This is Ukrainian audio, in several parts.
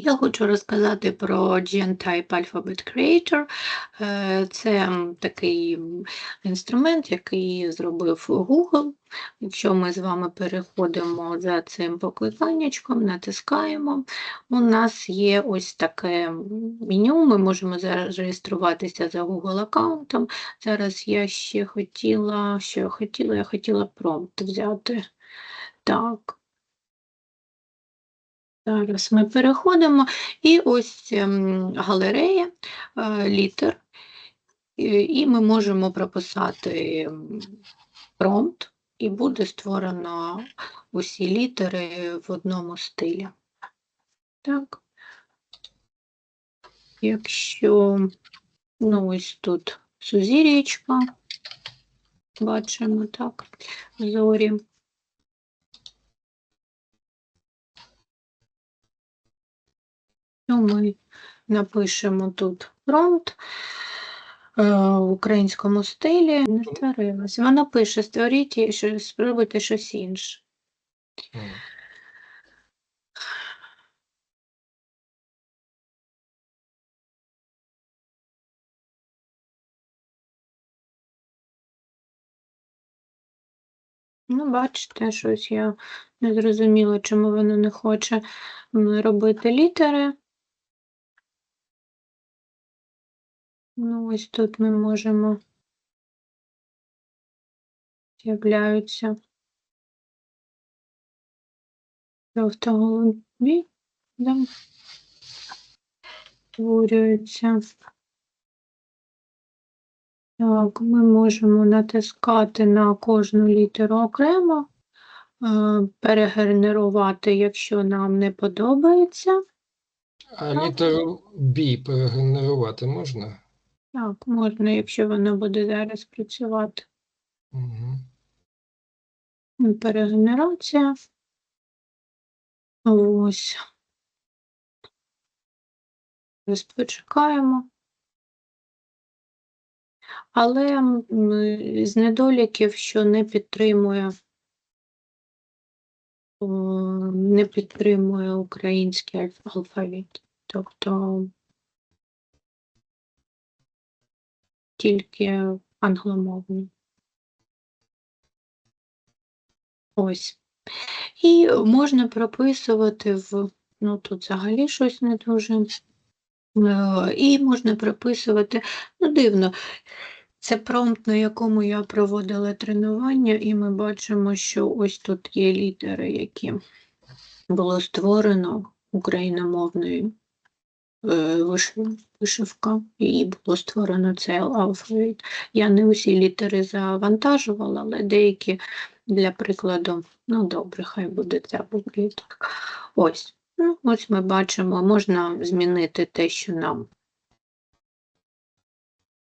Я хочу розказати про GenType Alphabet Creator. Е, Це такий інструмент, який зробив Google. Якщо ми з вами переходимо за цим покликаннячком, натискаємо, у нас є ось таке меню. Ми можемо зареєструватися за Google аккаунтом. Зараз я ще хотіла, що я хотіла, я хотіла промпт взяти. Так. Зараз ми переходимо, і ось ем, галерея е, літер, і ми можемо прописати ем, промпт, і буде створено усі літери в одному стилі. Так. Якщо, ну ось тут сузір'ячка, бачимо, так, зорі. Ми напишемо тут промпт е, в українському стилі. Не створилось. Вона пише: створіть, що- спробуйте щось інше. Ну, бачите, щось я не зрозуміла, чому вона не хоче робити літери. Ну, ось тут ми можемо з'являються жовто-голубі, да? створюються. Так, ми можемо натискати на кожну літеру окремо, е, перегенерувати, якщо нам не подобається. А літеру B перегенерувати можна? Так, можна, якщо воно буде зараз працювати. Угу. Перегенерація. Ось. Зараз почекаємо. Але з недоліків, що не підтримує, не підтримує український алфавіт. Тобто тільки англомовний. Ось. І можна прописувати в, ну тут взагалі щось не дуже. Е, І можна прописувати, ну дивно, це промпт, на якому я проводила тренування, і ми бачимо, що ось тут є літери, які було створено україномовною вишивка, і було створено цей алфавіт. Я не усі літери завантажувала, але деякі для прикладу, ну добре, хай буде ця бібліотека. Ось. Ну, ось ми бачимо, можна змінити те, що нам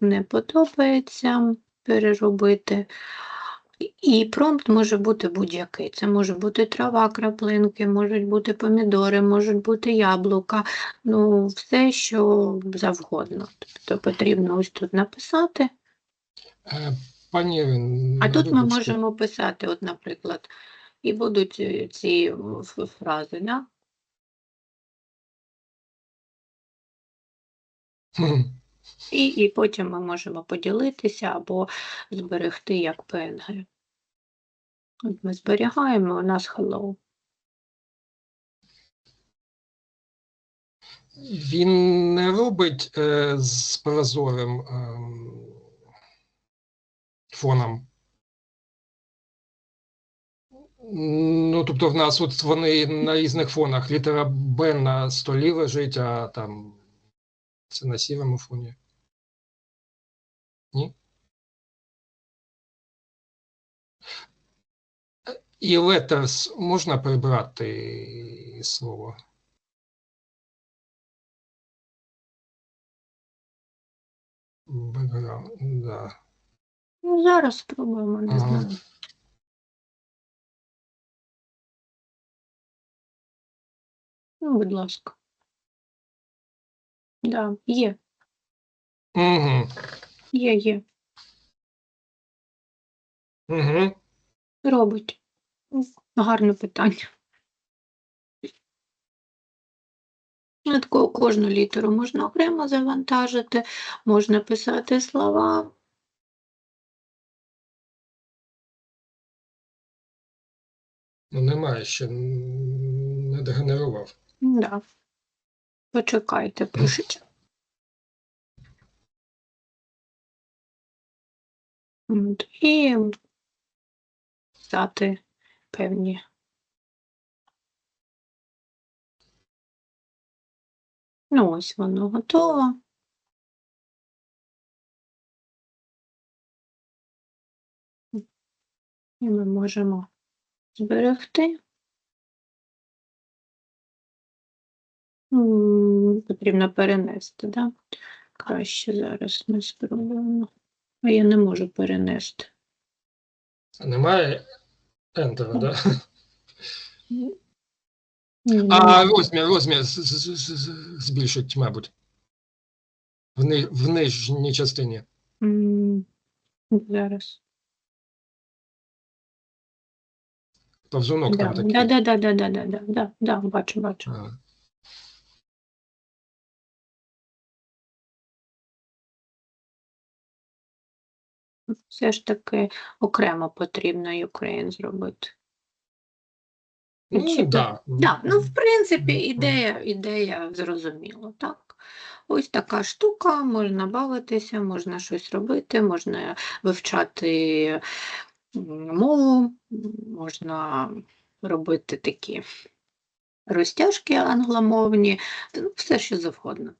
не подобається, переробити. І- промпт може бути будь-який. Це може бути трава, краплинки, можуть бути помідори, можуть бути яблука, ну, все, що завгодно. Тобто потрібно ось тут написати, Е, Пані Ірин, а тут ми вибачте, можемо писати, от, наприклад, і будуть е, ці фрази, да? І, і потім ми можемо поділитися або зберегти як PNG. От ми зберігаємо, у нас hello. Він не робить е, з прозорим ем, фоном. Ну, тобто в нас от вони на різних фонах. Літера Б на столі лежить, а там це на сірому фоні. І letters можна прибрати слово. Background, да. Ну, зараз спробуємо, не Ага. знаю. Ну, будь ласка. Да, є, Угу. є, є. Угу. Робить. Гарне питання. Кожну літеру можна окремо завантажити, можна писати слова. Ну, немає ще не дегенерував. Да. Почекайте, пишіть. І писати певні. Ну, ось воно готово. І ми можемо зберегти. Потрібно перенести, да? Краще зараз ми спробуємо. А я не можу перенести. Немає Ентера, да? А розмір, розмір збільшить, мабуть. В, ни, в нижній частині. Зараз. Повзунок там такий. Да, да, да, да, да, да, да, да, бачу, бачу. А. Все ж таки окремо потрібно Ukraine зробити. Ну, Чи- да. Да, ну, в принципі, ідея, ідея зрозуміла, так? Ось така штука, можна бавитися, можна щось робити, можна вивчати м, мову, можна робити такі розтяжки англомовні, ну, все що завгодно.